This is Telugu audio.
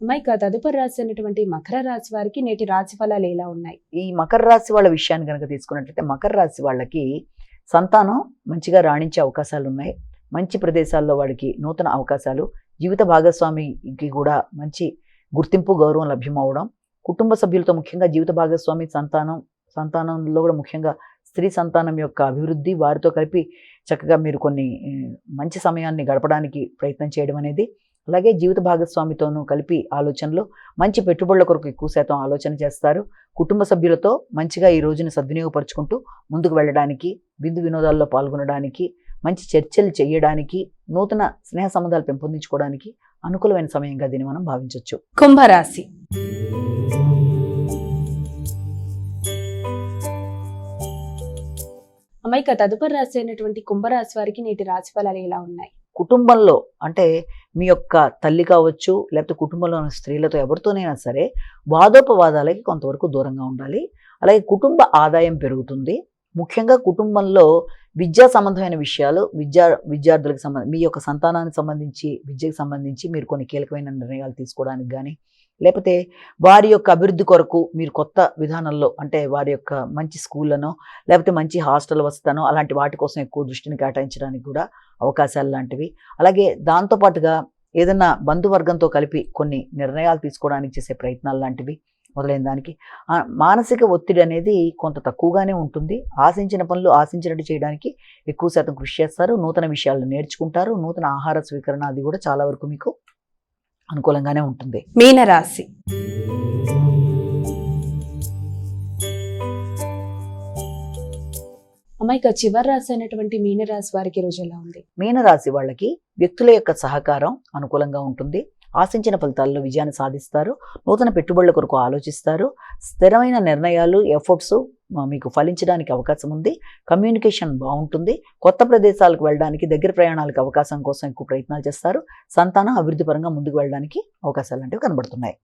అమ్మాయి ఇక తదుపరి రాశి అయినటువంటి మకర రాశి వారికి నేటి రాశి ఫలాలు ఎలా ఉన్నాయి? ఈ మకర రాశి వాళ్ళ విషయాన్ని కనుక తీసుకున్నట్లయితే మకర రాశి వాళ్ళకి సంతానం మంచిగా రాణించే అవకాశాలు ఉన్నాయి. మంచి ప్రదేశాల్లో వాడికి నూతన అవకాశాలు జీవిత భాగస్వామికి కూడా మంచి గుర్తింపు గౌరవం లభ్యమవడం కుటుంబ సభ్యులతో ముఖ్యంగా జీవిత భాగస్వామి సంతానం సంతానంలో కూడా ముఖ్యంగా స్త్రీ సంతానం యొక్క అభివృద్ధి వారితో కలిపి చక్కగా మీరు కొన్ని మంచి సమయాన్ని గడపడానికి ప్రయత్నం చేయడం అనేది అలాగే జీవిత భాగస్వామితోనూ కలిపి ఆలోచనలు మంచి పెట్టుబడుల కొరకు ఎక్కువ శాతం ఆలోచన చేస్తారు. కుటుంబ సభ్యులతో మంచిగా ఈ రోజుని సద్వినియోగపరుచుకుంటూ ముందుకు వెళ్ళడానికి బిందు వినోదాల్లో పాల్గొనడానికి మంచి చర్చలు చేయడానికి నూతన స్నేహ సంబంధాలు పెంపొందించుకోవడానికి అనుకూలమైన సమయంగా దీన్ని మనం భావించవచ్చు కుంభరాశి. అమ్మాయి తదుపరి రాశి అయినటువంటి కుంభరాశి వారికి నేటి రాశి ఫలాలు ఎలా ఉన్నాయి? కుటుంబంలో అంటే మీ యొక్క తల్లి కావచ్చు లేకపోతే కుటుంబంలో ఉన్న స్త్రీలతో ఎవరితోనైనా సరే వాదోపవాదాలకి కొంతవరకు దూరంగా ఉండాలి. అలాగే కుటుంబ ఆదాయం పెరుగుతుంది. ముఖ్యంగా కుటుంబంలో విద్యా సంబంధమైన విషయాలు విద్యా విద్యార్థులకు సంబంధించి మీ యొక్క సంతానానికి సంబంధించి విద్యకు సంబంధించి మీరు కొన్ని కీలకమైన నిర్ణయాలు తీసుకోవడానికి కానీ లేకపోతే వారి యొక్క అభివృద్ధి కొరకు మీరు కొత్త విధానంలో అంటే వారి యొక్క మంచి స్కూళ్ళనో లేకపోతే మంచి హాస్టల్ వస్తానో అలాంటి వాటి కోసం ఎక్కువ దృష్టిని కేటాయించడానికి కూడా అవకాశాలు లాంటివి. అలాగే దాంతోపాటుగా ఏదైనా బంధువర్గంతో కలిపి కొన్ని నిర్ణయాలు తీసుకోవడానికి చేసే ప్రయత్నాలు లాంటివి. మొదలైన దానికి. మానసిక ఒత్తిడి అనేది కొంత తక్కువగానే ఉంటుంది. ఆశించిన పనులు ఆశించినట్టు చేయడానికి ఎక్కువ శాతం కృషి చేస్తారు. నూతన విషయాలు నేర్చుకుంటారు. నూతన ఆహార స్వీకరణ అది కూడా చాలా వరకు మీకు అనుకూలంగానే ఉంటుంది. మీనరాశి. అమ్మాయి చివరి రాశి అయినటువంటి మీనరాశి వారికి ఈ రోజు ఎలా ఉంది? మీనరాశి వాళ్ళకి వ్యక్తుల యొక్క సహకారం అనుకూలంగా ఉంటుంది. ఆశించిన ఫలితాల్లో విజయాన్ని సాధిస్తారు. నూతన పెట్టుబడుల కొరకు ఆలోచిస్తారు. స్థిరమైన నిర్ణయాలు ఎఫర్ట్స్ మీకు ఫలించడానికి అవకాశం ఉంది. కమ్యూనికేషన్ బాగుంటుంది. కొత్త ప్రదేశాలకు వెళ్ళడానికి దగ్గర ప్రయాణాలకు అవకాశం కోసం ఎక్కువ ప్రయత్నాలు చేస్తారు. సంతానం అభివృద్ధి పరంగా ముందుకు వెళ్ళడానికి అవకాశాలు కనబడుతున్నాయి.